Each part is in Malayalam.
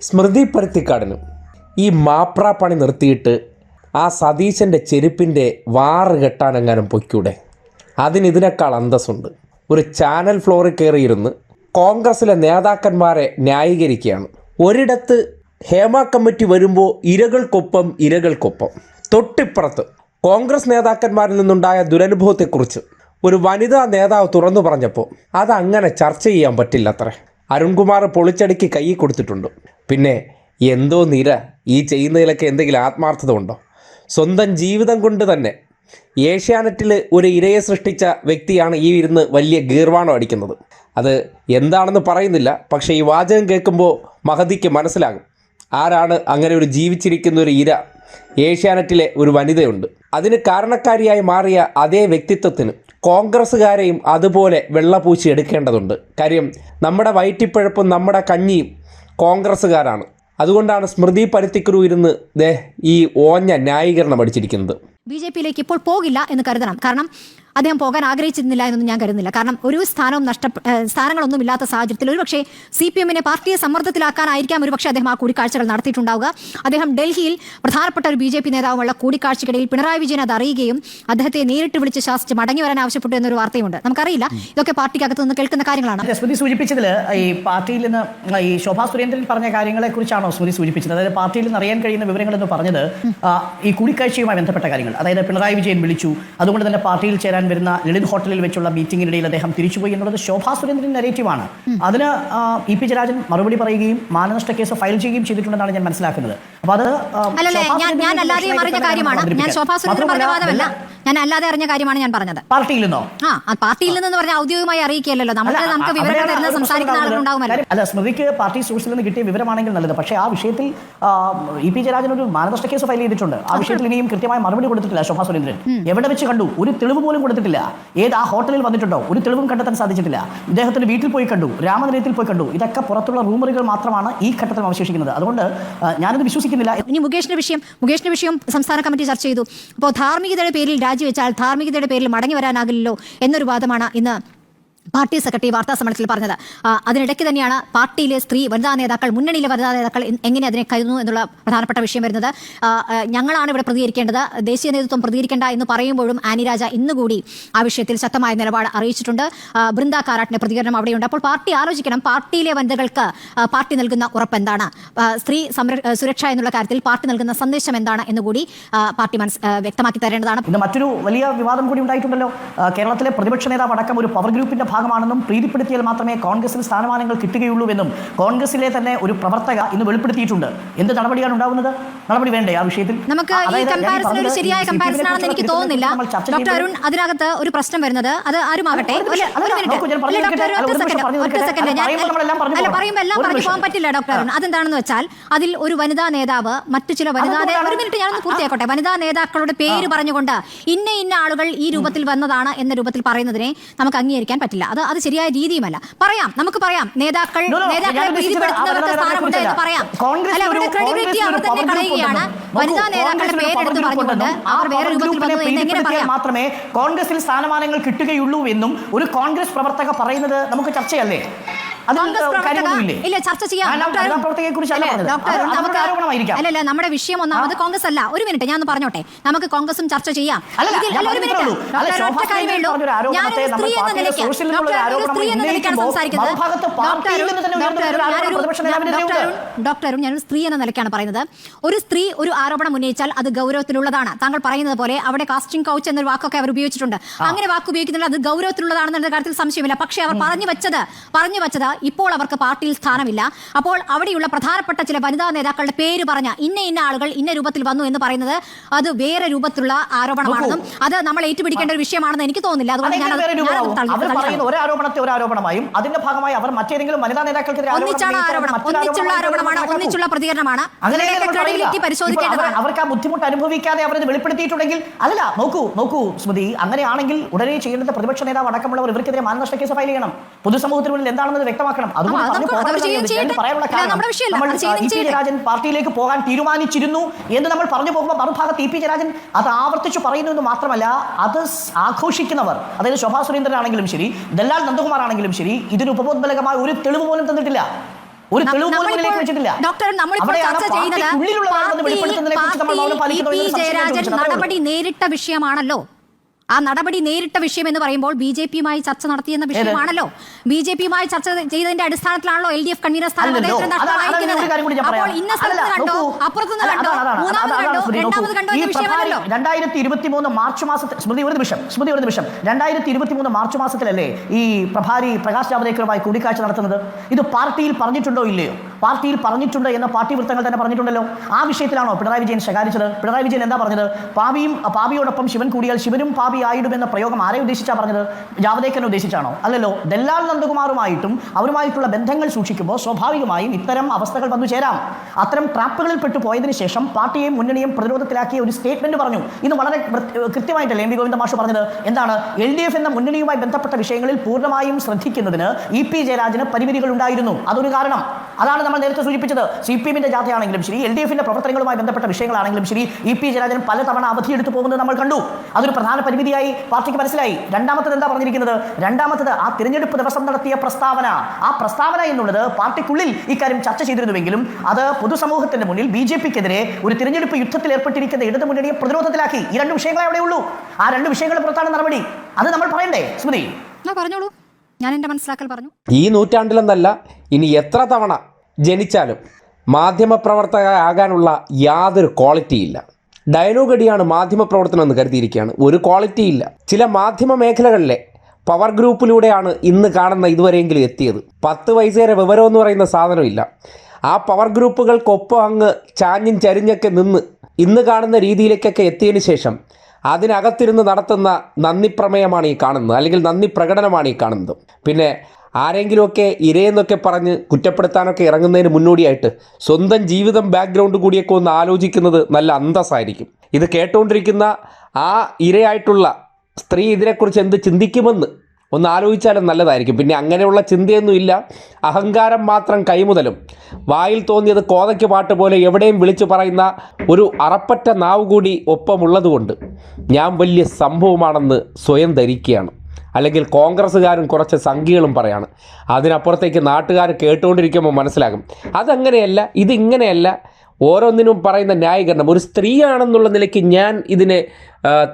സ്മൃതി പരുത്തിക്കാടിനും ഈ മാപ്ര പണി നിർത്തിയിട്ട് ആ സതീശന്റെ ചെരുപ്പിന്റെ വാറ് കെട്ടാനെങ്ങാനും പൊയ്ക്കൂടെ? അതിന് ഇതിനേക്കാൾ അന്തസ്സുണ്ട്. ഒരു ചാനൽ ഫ്ലോറിൽ കയറിയിരുന്ന് കോൺഗ്രസിലെ നേതാക്കന്മാരെ ന്യായീകരിക്കുകയാണ്. ഒരിടത്ത് ഹേമ കമ്മിറ്റി വരുമ്പോൾ ഇരകൾക്കൊപ്പം ഇരകൾക്കൊപ്പം. തൊട്ടിപ്പുറത്ത് കോൺഗ്രസ് നേതാക്കന്മാരിൽ നിന്നുണ്ടായ ദുരനുഭവത്തെക്കുറിച്ച് ഒരു വനിതാ നേതാവ് തുറന്നു പറഞ്ഞപ്പോൾ അതങ്ങനെ ചർച്ച ചെയ്യാൻ പറ്റില്ല അത്രേ അരുൺകുമാർ പൊളിച്ചടുക്കി കൈ കൊടുത്തിട്ടുണ്ട്. പിന്നെ എന്തോ നിര ഈ ചെയ്യുന്നതിലൊക്കെ എന്തെങ്കിലും ആത്മാർത്ഥത ഉണ്ടോ? സ്വന്തം ജീവിതം കൊണ്ട് തന്നെ ഏഷ്യാനെറ്റിൽ ഒരു ഇരയെ സൃഷ്ടിച്ച വ്യക്തിയാണ് ഈ ഇരുന്ന് വലിയ ഗീർവാണം അടിക്കുന്നത്. അത് എന്താണെന്ന് പറയുന്നില്ല പക്ഷേ ഈ വാചകം കേൾക്കുമ്പോൾ മഹതിക്ക് മനസ്സിലാകും. ആരാണ് അങ്ങനെ ഒരു ജീവിച്ചിരിക്കുന്ന ഒരു ഇര? ഏഷ്യാനെറ്റിലെ ഒരു വനിതയുണ്ട്. അതിന് കാരണക്കാരിയായി മാറിയ അതേ വ്യക്തിത്വത്തിന് കോൺഗ്രസ്സുകാരെയും അതുപോലെ വെള്ളപൂശി എടുക്കേണ്ടതുണ്ട്. കാര്യം നമ്മുടെ വയറ്റിപ്പഴപ്പും നമ്മുടെ കഞ്ഞിയും കോൺഗ്രസ്സുകാരാണ്. അതുകൊണ്ടാണ് സ്മൃതി പരുത്തിക്കുരു ഇരുന്ന് ദേ ഈ ഓഞ്ഞ ന്യായീകരണം അടിച്ചിരിക്കുന്നത്. ബി ജെ പിയിലേക്ക് ഇപ്പോൾ പോകില്ല എന്ന് കരുതണം. കാരണം അദ്ദേഹം പോകാൻ ആഗ്രഹിച്ചിരുന്നില്ല എന്നൊന്നും ഞാൻ കരുതുന്നില്ല. കാരണം ഒരു സ്ഥാനവും നഷ്ട സ്ഥാനങ്ങളൊന്നും ഇല്ലാത്ത സാഹചര്യത്തിൽ ഒരുപക്ഷെ സി പി എമ്മിനെ പാർട്ടിയെ സമ്മർദ്ദത്തിലാക്കാനായിരിക്കാം ഒരുപക്ഷെ അദ്ദേഹം ആ കൂടിക്കാഴ്ചകൾ നടത്തിയിട്ടുണ്ടാവുക. അദ്ദേഹം ഡൽഹിയിൽ പ്രധാനപ്പെട്ട ഒരു ബി ജെ പി നേതാവുമുള്ള കൂടിക്കാഴ്ചക്കിടയിൽ പിണറായി വിജയൻ അത് അറിയുകയും അദ്ദേഹത്തെ നേരിട്ട് വിളിച്ച് ശാസിച്ച് മടങ്ങി വരാൻ ആവശ്യപ്പെട്ടു എന്നൊരു വാർത്തയുണ്ട്. നമുക്കറിയില്ല ഇതൊക്കെ പാർട്ടിക്കകത്ത് നിന്ന് കേൾക്കുന്ന കാര്യങ്ങളാണ്. സ്മൃതി സൂചിപ്പിച്ചതിൽ ഈ പാർട്ടിയിൽ നിന്ന് ഈ ശോഭാ സുരേന്ദ്രൻ പറഞ്ഞ കാര്യങ്ങളെ കുറിച്ചാണോ സ്മൃതി സൂചിപ്പിച്ചത്? അതായത് പാർട്ടിയിൽ നിന്ന് അറിയാൻ കഴിയുന്ന വിവരങ്ങൾ എന്ന് പറഞ്ഞത് ഈ കൂടിക്കാഴ്ചയുമായി ബന്ധപ്പെട്ട കാര്യങ്ങൾ. അതായത് പിണറായി വിജയൻ വിളിച്ചു അതുകൊണ്ട് തന്നെ പാർട്ടിയിൽ ചേരാൻ വരുന്ന ലളിത് ഹോട്ടലിൽ വെച്ചുള്ള മീറ്റിംഗിനിടയിൽ അദ്ദേഹം തിരിച്ചുപോയി എന്നുള്ളത് ശോഭാ സുരേന്ദ്രൻ നെറേറ്റീവാണ് അതിന് ഇ പി ജയരാജൻ മറുപടി പറയുകയും മാനനഷ്ട കേസ് ഫയൽ ചെയ്യുകയും ചെയ്തിട്ടുണ്ടെന്നാണ് ഞാൻ മനസ്സിലാക്കുന്നത്. അപ്പൊ അത് ഞാൻ അല്ലാതെയും അറിഞ്ഞ കാര്യമാണ്. ഞാൻ ശോഭാ സുരേന്ദ്രൻ പറഞ്ഞ വാദമല്ല. ഞാൻ അല്ലാതെ അറിഞ്ഞ കാര്യമാണ് ഞാൻ പറഞ്ഞത്. പാർട്ടിയിൽ നിന്നോ ആ പാർട്ടിയിൽ നിന്ന് പറഞ്ഞാൽ ഔദ്യോഗികമായി അറിയിക്കുകയല്ലോ നമ്മൾ നമുക്ക് വിവരം വിവരങ്ങൾ തരുന്ന സംസാരിക്കുന്ന ഉണ്ടാവുമല്ലോ. അല്ല സ്മൃതിക്ക് പാർട്ടി സോഴ്സിൽ നിന്ന് കിട്ടിയ വിവരമാണെങ്കിൽ നല്ലത്. പക്ഷേ ആ വിഷയത്തിൽ ഇ പി ജയരാജൻ ഒരു മാനനഷ്ട കേസ് ഫയൽ ചെയ്തിട്ടുണ്ട്. ആ വിഷയത്തിൽ ഇനിയും കൃത്യമായ മറുപടി കൊടുത്തിട്ടില്ല ശോഭാ സുരേന്ദ്രൻ. എവിടെ വെച്ച് കണ്ടു? ഒരു തെളിവ് പോലും കൊടുത്തിട്ടില്ല. ഏത് ആ ഹോട്ടലിൽ വന്നിട്ടുണ്ടോ? ഒരു തെളിവും കണ്ടെത്താൻ സാധിച്ചിട്ടില്ല. ഇദ്ദേഹത്തിന്റെ വീട്ടിൽ പോയി കണ്ടു. രാമനിലയത്തിൽ പോയി കണ്ടു. ഇതൊക്കെ പുറത്തുള്ള റൂമറുകൾ മാത്രമാണ് ഈ ഘട്ടത്തിൽ അവശേഷിക്കുന്നത്. അതുകൊണ്ട് ഞാനത് വിശ്വസിക്കുന്നില്ല. ഇനി മുകേഷിന്റെ വിഷയം മുകേഷിന്റെ വിഷയം സംസ്ഥാന കമ്മിറ്റി ചർച്ച ചെയ്തു. അപ്പോൾ ധാർമ്മികതയുടെ പേരിൽ രാജിവെച്ചാൽ ധാർമ്മികതയുടെ പേരിൽ മടങ്ങി വരാനാകില്ലല്ലോ എന്നൊരു വാദമാണ് ഇന്ന് പാർട്ടി സെക്രട്ടറി വാർത്താ സമ്മേളനത്തിൽ പറഞ്ഞത്. അതിനിടയ്ക്ക് തന്നെയാണ് പാർട്ടിയിലെ സ്ത്രീ വനിതാ നേതാക്കൾ മുന്നണിയിലെ വനിതാ നേതാക്കൾ എങ്ങനെ അതിനെ കരുതുന്നു എന്നുള്ള പ്രധാനപ്പെട്ട വിഷയം വരുന്നത്. ഞങ്ങളാണ് ഇവിടെ പ്രതികരിക്കേണ്ടത്. ദേശീയ നേതൃത്വം പ്രതികരിക്കേണ്ട എന്ന് പറയുമ്പോഴും ആനി രാജ ഇന്നുകൂടി ആ വിഷയത്തിൽ ശക്തമായ നിലപാട് അറിയിച്ചിട്ടുണ്ട്. ബൃന്ദ കാരാട്ടിന്റെ പ്രതികരണം അവിടെയുണ്ട്. അപ്പോൾ പാർട്ടി ആലോചിക്കണം പാർട്ടിയിലെ വനിതകൾക്ക് പാർട്ടി നൽകുന്ന ഉറപ്പ് എന്താണ്? സ്ത്രീ സുരക്ഷ എന്നുള്ള കാര്യത്തിൽ പാർട്ടി നൽകുന്ന സന്ദേശം എന്താണ് എന്നുകൂടി കൂടി പാർട്ടി മനസ് വ്യക്തമാക്കി തരേണ്ടതാണ്. മറ്റൊരു വലിയ വിവാദം കൂടി ഉണ്ടായിട്ടുണ്ടല്ലോ. കേരളത്തിലെ പ്രതിപക്ഷ നേതാവ് അടക്കം ഒരു പവർ ഗ്രൂപ്പിന്റെ ഭാഗമാണെന്നും പ്രീതിപ്പെടുത്തിയാൽ മാത്രമേ കോൺഗ്രസിൽ സ്ഥാനമാനങ്ങൾ കിട്ടുകയുള്ളൂ എന്നും കോൺഗ്രസിലെ തന്നെ ഒരു പ്രവർത്തക ഇന്ന് വെളിപ്പെടുത്തിയിട്ടുണ്ട്. എന്ത് നടപടിയാണ് ഉണ്ടാവുന്നത്? നടപടി വേണ്ടേ ആ വിഷയത്തിൽ? നമുക്ക് ഈ കമ്പാരിസൺ ഒരു ശരിയായ കമ്പാരിസൺ ആണെന്ന് എനിക്ക് തോന്നുന്നില്ല. ഡോക്ടർ അരുൺ അതിനകത്ത് ഒരു പ്രശ്നം വരുന്നത് അത് ആരുമാകട്ടെ പറയുമ്പോൾ എല്ലാം പറഞ്ഞു പോകാൻ പറ്റില്ല ഡോക്ടർ അരുൺ. അതെന്താണെന്ന് വെച്ചാൽ അതിൽ ഒരു വനിതാ നേതാവ് മറ്റു ചില വനിതാ ഒരു മിനിറ്റ് ഞാനൊന്ന് പൂർത്തിയാക്കട്ടെ. വനിതാ നേതാക്കളുടെ പേര് പറഞ്ഞുകൊണ്ട് ഇന്ന ഇന്ന ആളുകൾ ഈ രൂപത്തിൽ വന്നതാണ് എന്ന രൂപത്തിൽ പറയുന്നതിനെ നമുക്ക് അംഗീകരിക്കാൻ പറ്റില്ല. അത് അത് ശരിയായ രീതിയുമല്ല. പറയാം നമുക്ക് പറയാം. നേതാക്കൾ നേതാക്കളെ പ്രീതിപ്പെടുത്തുന്നവർക്ക് സ്ഥാനമുണ്ട് എന്ന് പറയാം. അല്ല അവരുടെ ക്രെഡിബിലിറ്റി അവർ തന്നെ കളയുകയാണ് വനിതാ നേതാക്കളുടെ പേരെടുത്ത് പറഞ്ഞുകൊണ്ട് അവർ വേറെ രൂപത്തിൽ വന്നു എന്ന് എങ്ങനെ പറയാം. മാത്രമേ കോൺഗ്രസിൽ സ്ഥാനമാനങ്ങൾ കിട്ടുകയുള്ളൂ എന്നും ഒരു കോൺഗ്രസ് പ്രവർത്തക പറയുന്നത് നമുക്ക് ചർച്ചയല്ലേ? ഇല്ല ചർച്ച ചെയ്യാം. അല്ലല്ല നമ്മുടെ വിഷയം ഒന്നാമത് കോൺഗ്രസ് അല്ല. ഒരു മിനിറ്റ് ഞാൻ പറഞ്ഞോട്ടെ. നമുക്ക് കോൺഗ്രസും ചർച്ച ചെയ്യാം. ഡോക്ടറും ഞാൻ അല്ല, ഒരു മിനിറ്റ്. ഒറ്റ കാര്യമേ ഉള്ളൂ. ഞാനൊരു സ്ത്രീ എന്ന നിലയ്ക്ക് സോഷ്യൽ നിന്നുള്ള ഡോക്ടർ ഒരു സ്ത്രീ എന്ന നിലയ്ക്കാണ് സംസാരിക്കുന്നത്. ഡോക്ടർ അരുൺ, ഞാനൊരു സ്ത്രീ എന്ന നിലയ്ക്കാണ് പറയുന്നത്. ഒരു സ്ത്രീ ഒരു ആരോപണം ഉന്നയിച്ചാൽ അത് ഗൗരവത്തിലുള്ളതാണ്. താങ്കൾ പറയുന്നത് പോലെ അവിടെ കാസ്റ്റിംഗ് കൗച്ച് എന്നൊരു വാക്കൊക്കെ അവർ ഉപയോഗിച്ചിട്ടുണ്ട്. അങ്ങനെ വാക്ക് ഉപയോഗിക്കുന്നത് അത് ഗൗരവത്തിലുള്ളതാണെന്നുള്ള കാര്യത്തിൽ സംശയമില്ല. പക്ഷേ അവർ പറഞ്ഞു വെച്ചത് പറഞ്ഞു വെച്ചത് ഇപ്പോൾ അവർക്ക് പാർട്ടിയിൽ സ്ഥാനമില്ല. അപ്പോൾ അവിടെയുള്ള പ്രധാനപ്പെട്ട ചില വനിതാ നേതാക്കളുടെ പേര് പറഞ്ഞ ഇന്ന ഇന്ന ആളുകൾ ഇന്ന രൂപത്തിൽ വന്നു എന്ന് പറയുന്നത് അത് വേറെ രൂപത്തിലുള്ള ആരോപണമാണെന്നും അത് നമ്മൾ ഏറ്റുപിടിക്കേണ്ട ഒരു വിഷയമാണെന്ന് എനിക്ക് തോന്നുന്നില്ല. അതുകൊണ്ട് ഞാൻ അവർ. പറയുന്ന ഒരു ആരോപണത്തെ ഒരു ആരോപണമായും അതിന്റെ ഭാഗമായി അവർ മറ്റേതെങ്കിലും വനിതാ നേതാക്കൾക്കെതിരെ ആരോപണം ഒന്നിച്ചുള്ള ആരോപണമാണ്. ഒന്നിച്ചുള്ള പ്രതികരണമാണ്? ക്രെഡിബിലിറ്റി പരിശോധിക്കേണ്ടതാണ്. അവർക്ക് ആ ബുദ്ധിമുട്ട് അനുഭവിക്കാതെ അവരത് വെളിപ്പെടുത്തിയിട്ടുണ്ടെങ്കിൽ അല്ല നോക്കൂ നോക്കൂ സ്മൃതി അങ്ങനെയാണെങ്കിൽ ഉടനെ ചെയ്യേണ്ടത് പ്രതിപക്ഷ നേതാവ് അടക്കമുള്ളവർ ഇവർക്കെതിരെ മാനനഷ്ട കേസ് ഫയൽ ചെയ്യണം. പൊതുസമൂഹത്തിന് മുന്നിൽ എന്താണെന്നത് വ്യക്തമാക്കണം അതുകൊണ്ട് ആ, പറഞ്ഞു അതൊക്കെ പോകാൻ അവർ ചെയ്യും, ഞാൻ ചെയ്യട്ടെ. പറയാനുള്ള അല്ല, കാരണം നമ്മുടെ വിഷയമല്ല. നമ്മൾ അത് പി. ജയരാജൻ പാർട്ടിയിലേക്ക് പോകാൻ തീരുമാനിച്ചിരുന്നു എന്ന് നമ്മൾ പറഞ്ഞു പോകുമ്പോൾ മറുഭാഗത്ത് ഇ പി ജയരാജൻ അത് ആവർത്തിച്ചു പറയുന്നു എന്ന് മാത്രമല്ല അത് ആഘോഷിക്കുന്നവർ അതായത് ശോഭാ സുരേന്ദ്രൻ ആണെങ്കിലും ശരി ദല്ലാൽ നന്ദകുമാർ ആണെങ്കിലും ശരി ഇതിന് ഉപബോധബലകമായ ഒരു തെളിവ് പോലും തന്നിട്ടില്ല ഒരു തെളിവ് പോലും വെച്ചിട്ടില്ല ഡോക്ടർ അവിടെയാണ് ചർച്ച ചെയ്യുന്നത് നമ്മൾ. നടപടി നേരിട്ട വിഷയമാണല്ലോ ആ നടപടി നേരിട്ട വിഷയം എന്ന് പറയുമ്പോൾ ബി ജെ പിയുമായി ചർച്ച നടത്തിയെന്ന വിഷയമാണല്ലോ. ബി ജെ പിയുമായി ചർച്ച ചെയ്തതിന്റെ അടിസ്ഥാനത്തിലാണല്ലോ എൽ ഡി എഫ് കൺവീനർ സ്ഥാനം. അപ്പോൾ ഇന്ന സ്ഥലത്ത് കണ്ടോ. അപ്പുറത്തുനിന്ന് കണ്ടോ? മൂന്നാമത് കണ്ടോ? രണ്ടാമത് കണ്ടോ ഈ എന്ന വിഷയമല്ലല്ലോ? രണ്ടായിരത്തി ഇരുപത്തി മൂന്ന് മാർച്ച് മാസത്തിൽ സ്മൃതി ഒരു നിമിഷം സ്മൃതി ഒരു നിമിഷം. രണ്ടായിരത്തി ഇരുപത്തി മൂന്ന് മാർച്ച് മാസത്തിലല്ലേ ഈ പ്രഭാരി പ്രകാശ് ജാവദേക്കറുമായി കൂടിക്കാഴ്ച നടത്തുന്നത്? ഇത് പാർട്ടിയിൽ പറഞ്ഞിട്ടുണ്ടോ ഇല്ലയോ? പാർട്ടിയിൽ പറഞ്ഞിട്ടുണ്ട് എന്ന് പാർട്ടി വൃത്തങ്ങൾ തന്നെ പറഞ്ഞിട്ടുണ്ടല്ലോ. ആ വിഷയത്തിലാണോ പിണറായി വിജയൻ ശകാരിച്ചത്? പിണറായി വിജയൻ എന്താ പറഞ്ഞത്? പാവിയും പാപിയോടൊപ്പം ശിവൻ കൂടിയാൽ ശിവനും പാപി ആയിടുമെന്ന പ്രയോഗം ആരെ ഉദ്ദേശിച്ചാ പറഞ്ഞത്? ജാവദേക്കൻ ഉദ്ദേശിച്ചാണോ? അല്ലല്ലോ ദല്ലാൽ നന്ദകുമാറുമായിട്ടും അവരുമായിട്ടുള്ള ബന്ധങ്ങൾ സൂക്ഷിക്കുമ്പോൾ സ്വാഭാവികമായും ഇത്തരം അവസ്ഥകൾ വന്നു ചേരാം. അത്തരം ട്രാപ്പുകളിൽ പെട്ടു പോയതിനു ശേഷം പാർട്ടിയെയും മുന്നണിയും പ്രതിരോധത്തിലാക്കിയ ഒരു സ്റ്റേറ്റ്മെന്റ് പറഞ്ഞു. ഇത് വളരെ കൃത്യമായിട്ടല്ലേ എം വി ഗോവിന്ദ മാഷ് പറഞ്ഞത്? എന്താണ് എൽ ഡി എഫ് എന്ന മുന്നണിയുമായി ബന്ധപ്പെട്ട വിഷയങ്ങളിൽ പൂർണമായും ശ്രദ്ധിക്കുന്നതിന് ഇ പി ജയരാജന് പരിമിതികൾ ഉണ്ടായിരുന്നു അതൊരു കാരണം. അതാണ് നമ്മൾ നേരത്തെ സൂചിപ്പിച്ചത് സി പി എമ്മിന്റെ ജാഥയാണെങ്കിലും ശരി എൽ ഡി എഫിന്റെ പ്രവർത്തനങ്ങളുമായി ബന്ധപ്പെട്ട വിഷയങ്ങളാണെങ്കിലും ശരി ഇ പി തവണ അവധി എടുത്ത് പോകുന്നത് നമ്മൾ കണ്ടു. അതൊരു പ്രധാന പരിമിതിയായി പാർട്ടിക്ക് മനസ്സിലായി. രണ്ടാമത്തത് എന്താ പറഞ്ഞിരിക്കുന്നത്? രണ്ടാമത്തത് ആ തിരഞ്ഞെടുപ്പ് ദിവസം നടത്തിയ പ്രസ്താവന. ആ പ്രസ്താവന എന്നുള്ളത് പാർട്ടിക്കുള്ളിൽ ഇക്കാര്യം ചർച്ച ചെയ്തിരുന്നുവെങ്കിലും അത് പൊതുസമൂഹത്തിന്റെ മുന്നിൽ ബി ജെ പിക്കെതിരെ ഒരു തിരഞ്ഞെടുപ്പ് യുദ്ധത്തിൽ ഏർപ്പെട്ടിരിക്കുന്ന ഇടതു മുന്നണിയെ പ്രതിരോധത്തിലാക്കി. ഈ രണ്ട് വിഷയങ്ങളെ അവിടെ ഉള്ളൂ. ആ രണ്ട് വിഷയങ്ങളെ പുറത്താണ് നടപടി. അത് നമ്മൾ പറയണ്ടേ സ്മൃതി? പറഞ്ഞോളൂ. ഞാൻ എന്റെ മനസ്സിലാക്കൽ പറഞ്ഞു. ഈ നൂറ്റാണ്ടിലെന്നല്ല ഇനി എത്ര തവണ ജനിച്ചാലും മാധ്യമപ്രവർത്തകരാകാനുള്ള യാതൊരു ക്വാളിറ്റിയില്ല. ഡയലോഗ് അടിയാണ് മാധ്യമപ്രവർത്തനം എന്ന് കരുതിയിരിക്കുകയാണ്. ഒരു ക്വാളിറ്റി ഇല്ല ചില മാധ്യമ മേഖലകളിലെ പവർ ഗ്രൂപ്പിലൂടെയാണ് ഇന്ന് കാണുന്ന ഇതുവരെയെങ്കിലും എത്തിയത്. പത്ത് വയസ്സേരെ വിവരം എന്ന് പറയുന്ന സാധനമില്ല. ആ പവർ ഗ്രൂപ്പുകൾക്കൊപ്പം അങ്ങ് ചാഞ്ഞും ചരിഞ്ഞൊക്കെ നിന്ന് ഇന്ന് കാണുന്ന രീതിയിലേക്കൊക്കെ എത്തിയതിന് ശേഷം അതിനകത്തിരുന്ന് നടത്തുന്ന നന്ദി പ്രമേയമാണ് ഈ കാണുന്നത്. അല്ലെങ്കിൽ നന്ദി പ്രകടനമാണ് ഈ കാണുന്നത്. പിന്നെ ആരെങ്കിലുമൊക്കെ ഇരയെന്നൊക്കെ പറഞ്ഞ് കുറ്റപ്പെടുത്താനൊക്കെ ഇറങ്ങുന്നതിന് മുന്നോടിയായിട്ട് സ്വന്തം ജീവിതം ബാക്ക്ഗ്രൗണ്ട് കൂടിയൊക്കെ ഒന്ന് ആലോചിക്കുന്നത് നല്ല അന്തസ്സായിരിക്കും. ഇത് കേട്ടുകൊണ്ടിരിക്കുന്ന ആ ഇരയായിട്ടുള്ള സ്ത്രീ ഇതിനെക്കുറിച്ച് എന്ത് ചിന്തിക്കുമെന്ന് ഒന്ന് ആലോചിച്ചാലും നല്ലതായിരിക്കും. പിന്നെ അങ്ങനെയുള്ള ചിന്തയൊന്നുമില്ല അഹങ്കാരം മാത്രം കൈമുതലും. വായിൽ തോന്നിയത് കോതയ്ക്ക് പാട്ട് പോലെ എവിടെയും വിളിച്ചു പറയുന്ന ഒരു അറപ്പറ്റ നാവ് കൂടി ഒപ്പമുള്ളതുകൊണ്ട് ഞാൻ വലിയ സംഭവമാണെന്ന് സ്വയം ധരിക്കുകയാണ്. അല്ലെങ്കിൽ കോൺഗ്രസ്സുകാരും കുറച്ച് സംഖ്യകളും പറയാണ്. അതിനപ്പുറത്തേക്ക് നാട്ടുകാർ കേട്ടുകൊണ്ടിരിക്കുമ്പോൾ മനസ്സിലാകും. അതങ്ങനെയല്ല ഇതിങ്ങനെയല്ല. ഓരോന്നിനും പറയുന്ന ന്യായീകരണം. ഒരു സ്ത്രീയാണെന്നുള്ള നിലയ്ക്ക് ഞാൻ ഇതിനെ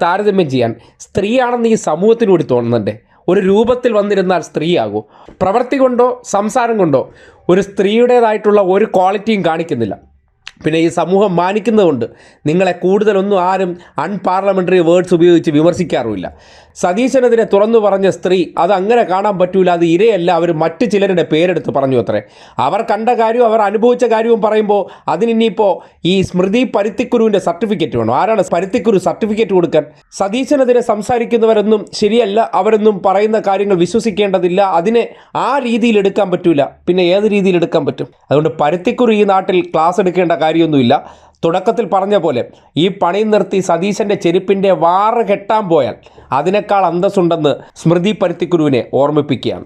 താരതമ്യം ചെയ്യാൻ സ്ത്രീയാണെന്ന് ഈ സമൂഹത്തിനൂടി തോന്നുന്നുണ്ട്. ഒരു രൂപത്തിൽ വന്നിരുന്നാൽ സ്ത്രീയാകൂ. പ്രവൃത്തി കൊണ്ടോ സംസാരം കൊണ്ടോ ഒരു സ്ത്രീയുടേതായിട്ടുള്ള ഒരു ക്വാളിറ്റിയും കാണിക്കുന്നില്ല. പിന്നെ ഈ സമൂഹം മാനിക്കുന്നതുകൊണ്ട് നിങ്ങളെ കൂടുതലൊന്നും ആരും അൺപാർലമെന്ററി വേർഡ്സ് ഉപയോഗിച്ച് വിമർശിക്കാറുമില്ല. സതീശനെതിരെ തുറന്നു പറഞ്ഞ സ്ത്രീ അത് അങ്ങനെ കാണാൻ പറ്റൂല അത് ഇരയല്ല അവർ മറ്റു ചിലരുടെ പേരെടുത്ത് പറഞ്ഞു അത്രേ. അവർ കണ്ട കാര്യവും അവർ അനുഭവിച്ച കാര്യവും പറയുമ്പോൾ അതിനിപ്പോൾ ഈ സ്മൃതി പരുത്തിക്കുരുവിന്റെ സർട്ടിഫിക്കറ്റ് വേണം? ആരാണ് പരുത്തിക്കുരു സർട്ടിഫിക്കറ്റ് കൊടുക്കാൻ? സതീശനെതിരെ സംസാരിക്കുന്നവരൊന്നും ശരിയല്ല അവരൊന്നും പറയുന്ന കാര്യങ്ങൾ വിശ്വസിക്കേണ്ടതില്ല അതിനെ ആ രീതിയിൽ എടുക്കാൻ പറ്റൂല പിന്നെ ഏത് രീതിയിൽ എടുക്കാൻ പറ്റും? അതുകൊണ്ട് പരുത്തിക്കുരു ഈ നാട്ടിൽ ക്ലാസ് എടുക്കേണ്ട കാര്യമൊന്നുമില്ല. തുടക്കത്തിൽ പറഞ്ഞ പോലെ ഈ പണി നിർത്തി സതീശന്റെ ചെരുപ്പിന്റെ വാറ് കെട്ടാൻ പോയാൽ അതിനേക്കാൾ അന്തസ്സുണ്ടെന്ന് സ്മൃതി പരുത്തിക്കുരുവിനെ ഓർമ്മിപ്പിക്കുകയാണ്.